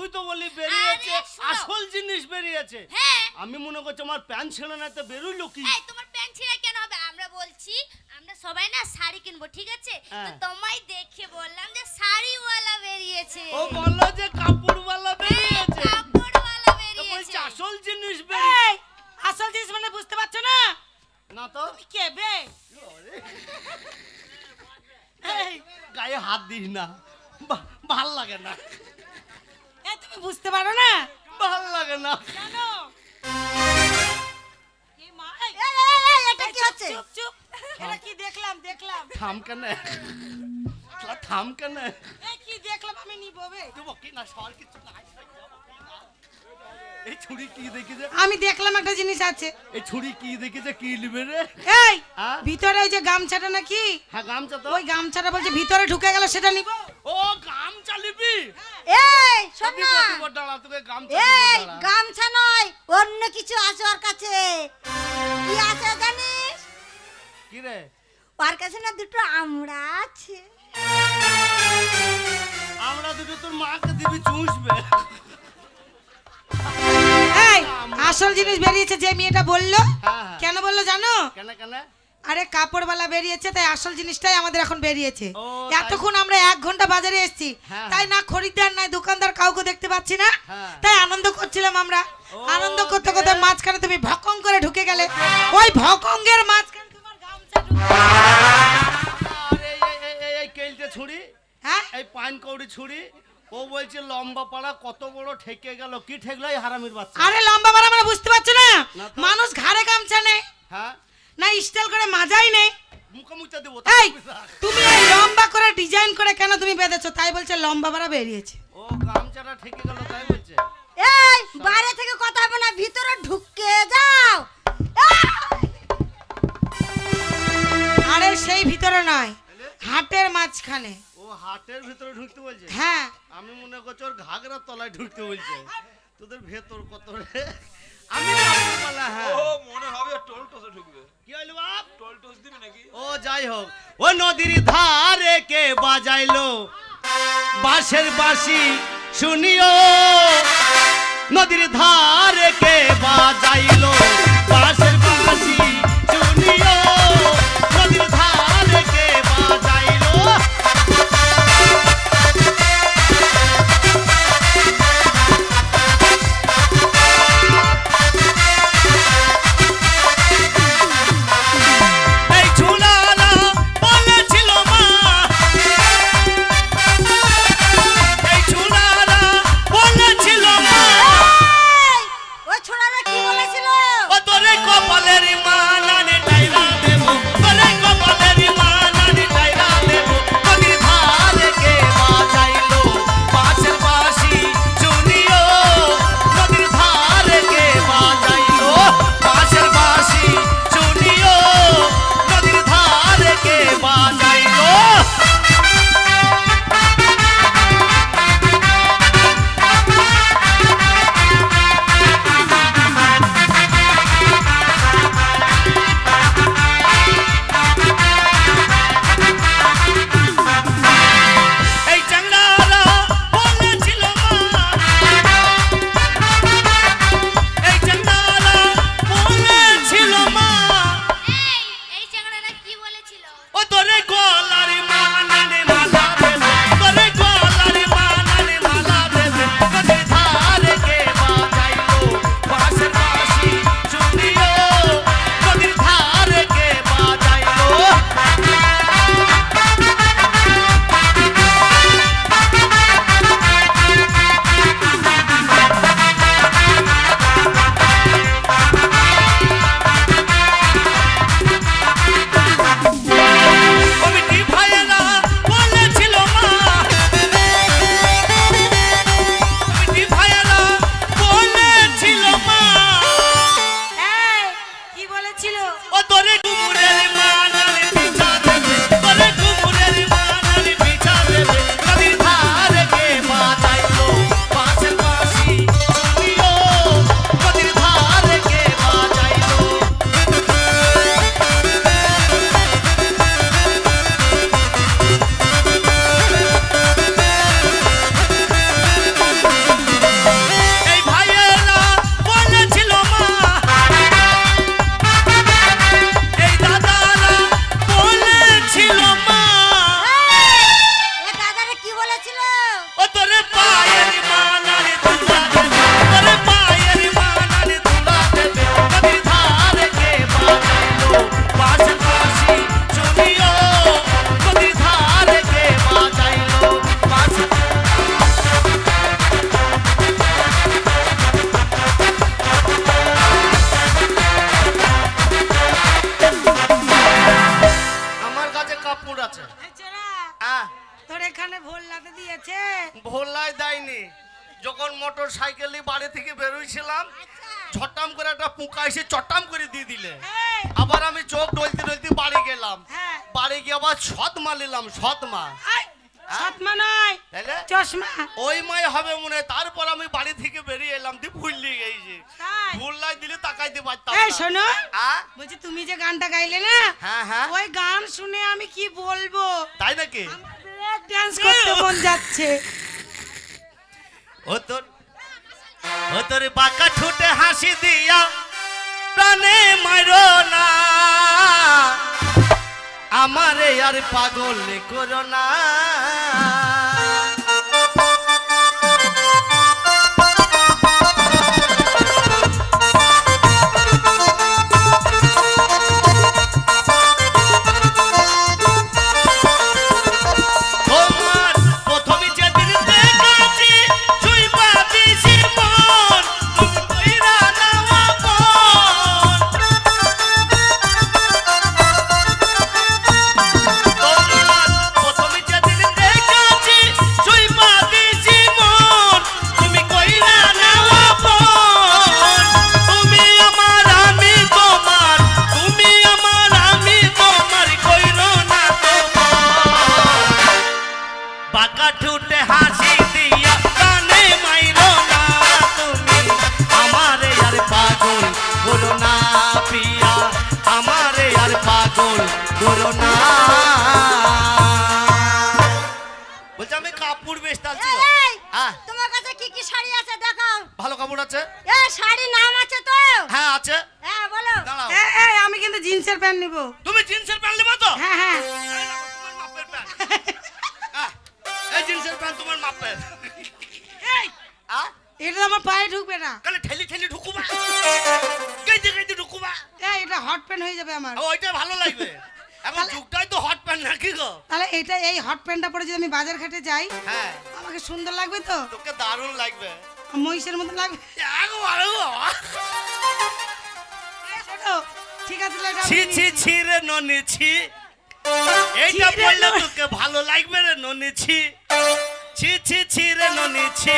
তুই তো বললি বেরিয়েছে আসল জিনিস বেরিয়েছে হ্যাঁ। আমি মনে করছি আমার প্যান্ট ছেড়ে না তো বেরোইলো কি? এই তোমার প্যান্ট ছিঁড়া কেন হবে? আমরা বলছি আমরা সবাই না শাড়ি কিনবো ঠিক আছে? তো হ্যাঁ। তোমায় দেখে বললাম যে শাড়িওয়ালা বেরিয়েছে। ও বলল যে কাপড়ওয়ালা হ্যাঁ, বেরিয়েছে। কাপড়ওয়ালা বেরিয়েছে। আসল জিনিস বেরিয়েছে আসল জিনিস মানে বুঝতে পারছ না? না তো। তুমি কে বে এই গায়ে হাত দিস না। বা- ভালো লাগে না। তুমি বুঝতে পারো না? ভালো লাগে না। জানো? এটা কি হচ্ছে? চুপ চুপ। এটা কি দেখলাম দেখলাম। থাম কেন? শালা থাম কেন? এই কি দেখলাম আমি নিবো বে। তুই বকি না সর কিছু নাই এই ছুরি কি দেখেছে আমি দেখলাম একটা জিনিস আছে। এই ছুরি কি দেখেছে কি লিবে রে? এই হ্যাঁ? ভিতরে ওই যে গামছাটা নাকি? হ্যাঁ গামছা তো ওই গামছাটা বলছে ভিতরে ঢুকে গেল সেটা নিব। ও গামছা লিবি এই শোন না। দাঁড়া তোকে গামছা এই গামছা নয় অন্য কিছু আছে ওর কাছে। কি আছে জানিস? কি রে? ওর কাছে না দুটো আমরা আছে। আমরা দুটো তোর মাকে দিবি চুষবে। এই আসল জিনিস বেরিয়েছে যে মেয়েটা বলল। হ্যাঁ, হ্যাঁ। কেন বলল জানো? কেন কেন? আরে কাপড়ওয়ালা বেরিয়েছে তাই আসল জিনিসটাই আমাদের এখন বেরিয়েছে। এতক্ষণ আমরা এক ঘণ্টা বাজারে এসেছি। হ্যাঁ, তাই না খরিদ্দার নাই দোকানদার কাউকে দেখতে পাচ্ছি না? হ্যাঁ। তাই আনন্দ করছিলাম আমরা। আনন্দ করতে করতে মাঝখানে তুমি ভকং করে ঢুকে গেলে। ওই ভকঙ্গের মাঝখানে তোমার গামছা ঢুকে আর এই এই ছুরি হ্যাঁ? এই পান কৌড়ি ছুরি ও বলছে লম্বা পাড়া কত বড় ঠেকে গেল কি ঠেকলো এই হারামির বাচ্চা? আরে লম্বা পাড়া আমরা বুঝতে পারছ না? না মানুষ ঘাড়ে গামছা নেই হ্যাঁ? না স্টাইল করে মাজাই নেই। মুখে মুখে দেবো এই তুমি এই লম্বা করে ডিজাইন করে কেন তুমি বেঁধেছো? তাই বলছে লম্বা বাড়া বেরিয়েছে। ও গামছাটা ঠেকে গেল তাই বলছে। এই বাইরে থেকে কথা হবে না ভিতরে ঢুকে যাও! আরে সেই ভিতরে নয় হাটের মাঝখানে। ও হাটের ভিতরে ঢুকতে বলছে? হ্যাঁ। আমি মনে করছি ওর ঘাগরার তলায় ঢুকতে বলছে। তোদের ভেতর কত রে? আমি হ্যাঁ। ও মনে হবে টোল টোসে ঢুকবে। কি হইল বাপ? টোল টোস দিবে নাকি? ও যাই হোক। ও নদীর ধারে কে বাজাইলো? বাঁশের বাঁশি শুনিও। নদীর ধারে কে বাজাইলো? বাঁশের দিয়ে ভুললি গেছি তাই ভুললাই দিলে তাকাইতে পারতাম এই শোনো বলছি তুমি যে গানটা গাইলে না হ্যাঁ হ্যাঁ। ওই গান শুনে আমি কি বলব? তাই নাকি? ডান্স করতে মন যাচ্ছে। ও তোর ও তোর বাঁকা ঠুটে হাসি দিয়া প্রাণে মারো না। আমারে আর পাগল করো না। মাপের এই, এটা আমার পায়ে ঢুকবে না। কালে ঠেলি ঠেলি ঢুকুবা কেটে কেটে ঢুকুবা এই, এটা হট প্যান্ট হয়ে যাবে আমার। ওইটা ভালো লাগবে। এখন যুগটাই তো হট প্যান্ট নাকি গো। তাহলে এটা এই হট প্যান্টটা পরে যদি আমি বাজার ঘাটে যাই হ্যাঁ। আমাকে সুন্দর লাগবে তো? তোকে দারুণ লাগবে। মহিষের মতো লাগবে? বাবা। এই, ঠিক আছে তাহলে ছি ছি ছি রে ননি ছি। এইটা বললে তোকে ভালো লাগবে রে ননি ছি। ছি ছি ছি রে ননি ছি।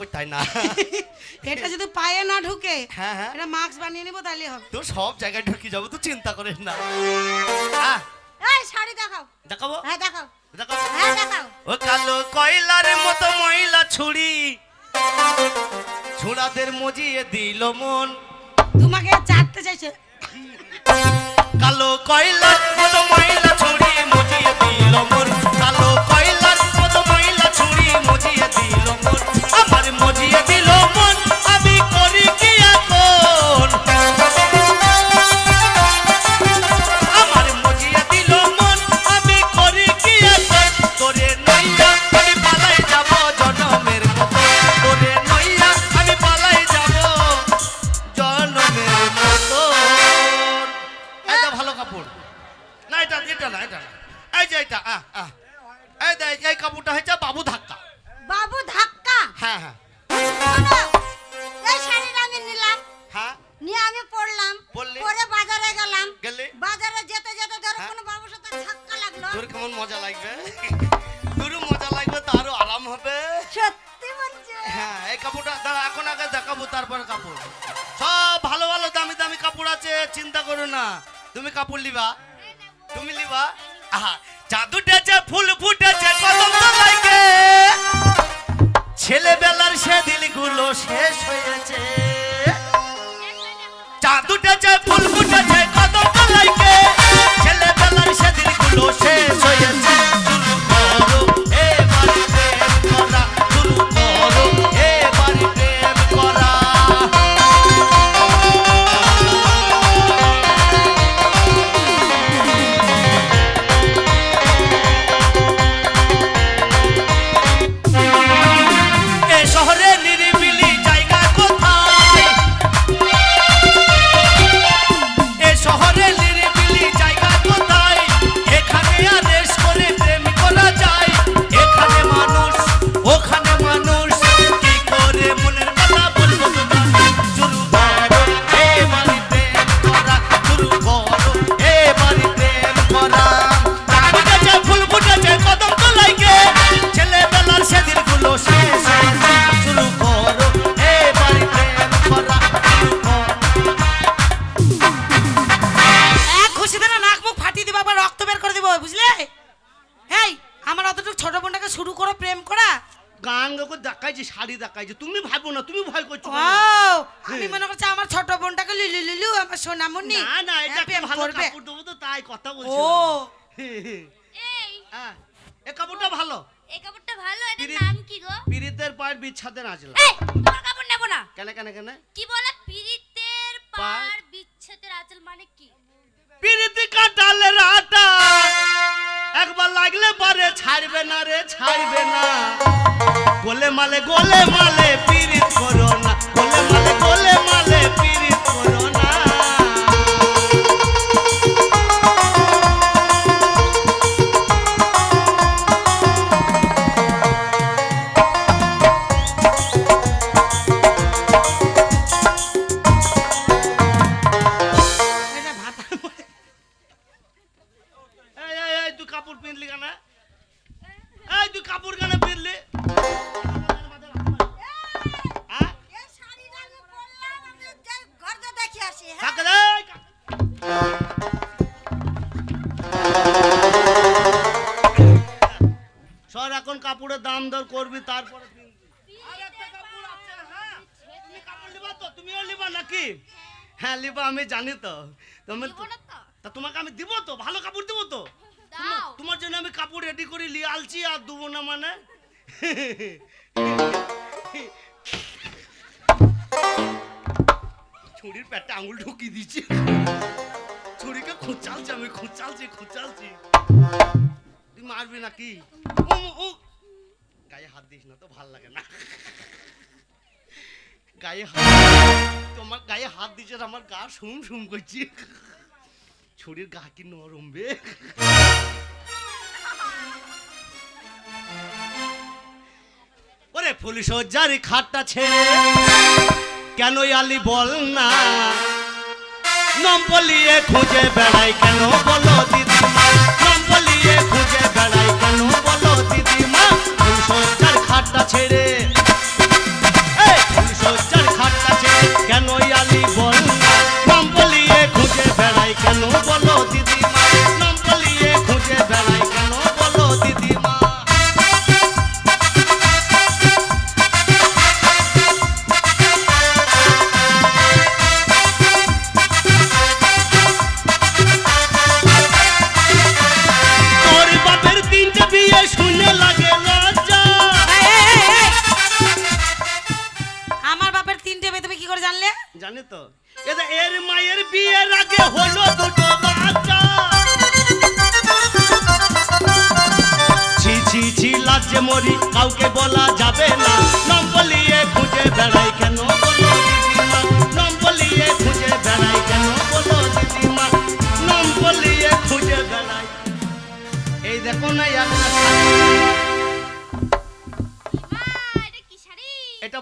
করতে হয় না? এটা যদি পায়ে না ঢুকে হ্যাঁ হ্যাঁ। এটা মাস্ক বানিয়ে নিবো তাহলে হবে। তো সব জায়গায় ঢুকে যাব তুই চিন্তা করিস না। এই শাড়ি দেখাও। দেখাবো? হ্যাঁ দেখাও। দেখাবো? হ্যাঁ দেখাও। ও কালো কয়লার মতো ময়লা ছুরি। ছুড়াদের মজিয়ে দিল মন। তোমাকে চাটতে চাইছে। কালো কয়লার মতো ময়লা হ্যাঁ? হ্যাঁ? হ্যাঁ? এই কাপড়টা এখন আগে দেখাবো তারপর সব ভালো ভালো দামি দামি কাপড় আছে চিন্তা করো না। তুমি কাপড় লিবা তুমি লিবা আহা ফুল ফুটেছে কলম লাইকে ছেলেবেলার সে দিলগুলো শেষ হয়েছে। করো প্রেম করা? গান দেখাইছে শাড়ি দেখাইছে। তুমি ভাবো না তুমি ভয় করছ ও আমি মনে করছি আমার ছোট বোনটাকে লিলু লিলু আমার সোনামুন্নি না না এটা হ্যাঁ, প্রেম ভালো কাপড় দেবো তো তাই কথা বলছি ও। এই। হ্যাঁ এ কাপড়টা ভালো। এই কাপড়টা ভালো এটার পিরিত- নাম কি গো? পীড়িতের পায়ের বিচ্ছাদের আজলা এই তোমার কাপড় নেব না। কেন কেন কেন? কি বলে? পীড়িতের পার বিচ্ছেদের আঁচল মানে কি? পীড়িতি কাটালে একবার লাগলে পরে ছাড়বে না রে, ছাড়বে না। গোলে মালে গোলে মালে, পীড়িত করো না। গোলে কাপড়ের দাম দর করবি তারপরে কিনবি। আর একটা কাপড় আছে, হ্যাঁ। লিবা তুমিও লিবা নাকি? হ্যাঁ। লিবা আমি জানি তো। তুমি তো। তা তোমাকে আমি দিব তো ভালো কাপড় দিব তো? তোমার জন্য আমি কাপড় রেডি করে নিয়ে আলছি আর দেবো না মানে? ছুরির পেটে আঙুল ঢুকিয়ে দিচ্ছি ছুরিকে খোঁচালছি আমি খোঁচালছি খোঁচালছি। তুই মারবি নাকি? ও, ও, গায়ে হাত দিস না তো ভালো লাগে না। গায়ে হাত তোমার গায়ে হাত আমার গা শুম শুম গা কি নরম বে। ওরে পুলিশ যার খাটটা ছেড়ে কেন আলি বল না? নম্বলিয়ে খুঁজে বেড়াই কেন বলো দিদিমা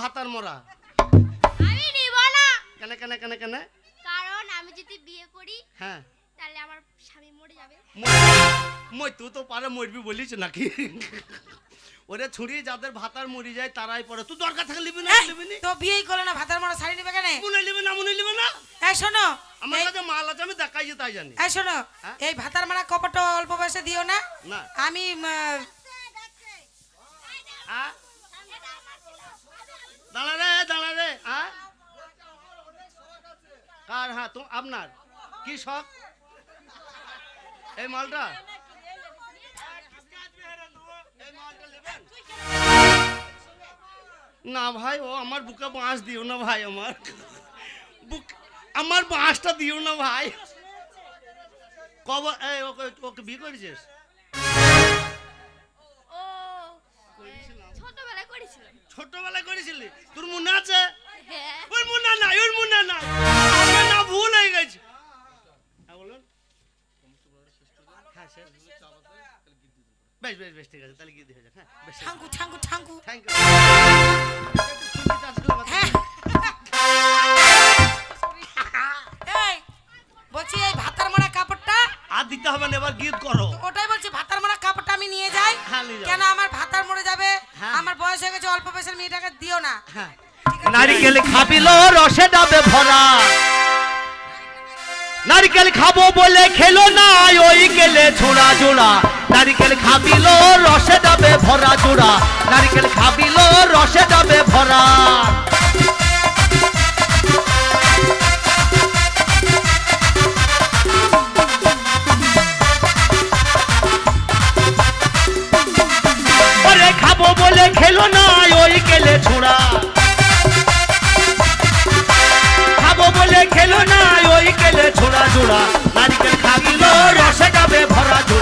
ভাতার মোড়া। আমি নিব না। কেন কেন কেন কেন? কারণ আমি যদি বিয়ে করি হ্যাঁ। তাহলে আমার স্বামী মরে যাবে। মই তুই তো পারে মরবি বলিস নাকি? ওরে ছুরি যাদের ভাতার মরি যায় তারাই পড়ে তুই দরকার থাকে লিবি না লিবি নি? তো বিয়েই করো না ভাতার মারা শাড়ি নেবে কেন? মনে লিবি না মনে লিবি না? এই শোনো। আমার কাছে মাল আছে আমি দেখাইছি তাই জানি। এই শোনো। হ্যাঁ? এই ভাতার মারা কপটা অল্প বয়সে দিও না। না। আমি হ্যাঁ দাঁড়া রে দাঁড়া রে হ্যাঁ কার হ্যাঁ তো আপনার। কি শখ? এই মালটা? না ভাই ও আমার বুকে বাঁশ দিও না ভাই আমার। বুক আমার বাঁশটা দিও না ভাই। কব ওকে ওকে বিয়ে করেছিস? ছোটবেলায় করেছিলি? তোর মনে আছে? হ্যাঁ। ওর মনে নাই ওর মনে বেশ বেশ বেশ ঠিক আছে তাহলে গিয়ে দিয়ে যাক হ্যাঁ বেশ ঠাঙ্কু ঠাঙ্কু ঠাঙ্কু থ্যাংক ইউ এই বলছি এই ভাতার মারা কাপড়টা? আর দিতে হবে না এবার গীত করো। ওটাই বলছি ভাতার মারা কাপড়টা আমি নিয়ে যাই। হ্যাঁ। কেন আমার ভাতার মরে যাবে? হ্যাঁ। আমার বয়স হয়ে গেছে অল্প বয়সের মেয়েটাকে দিও না। হ্যাঁ। নারিকেল খাবিল রসে ডাবে ভরা। নারিকেল খাব বলে খেলো না ওই গেলে ছোড়া জোড়া। নারিকেল খাবিল, রসে যাবে ভরা জোড়া নারিকেল খাবিল, রসে যাবে ভরা। খেলো না, ওই গেলে ছোড়া জোড়া। নারিকেল খাবিল, রসে যাবে ভরা জোড়া।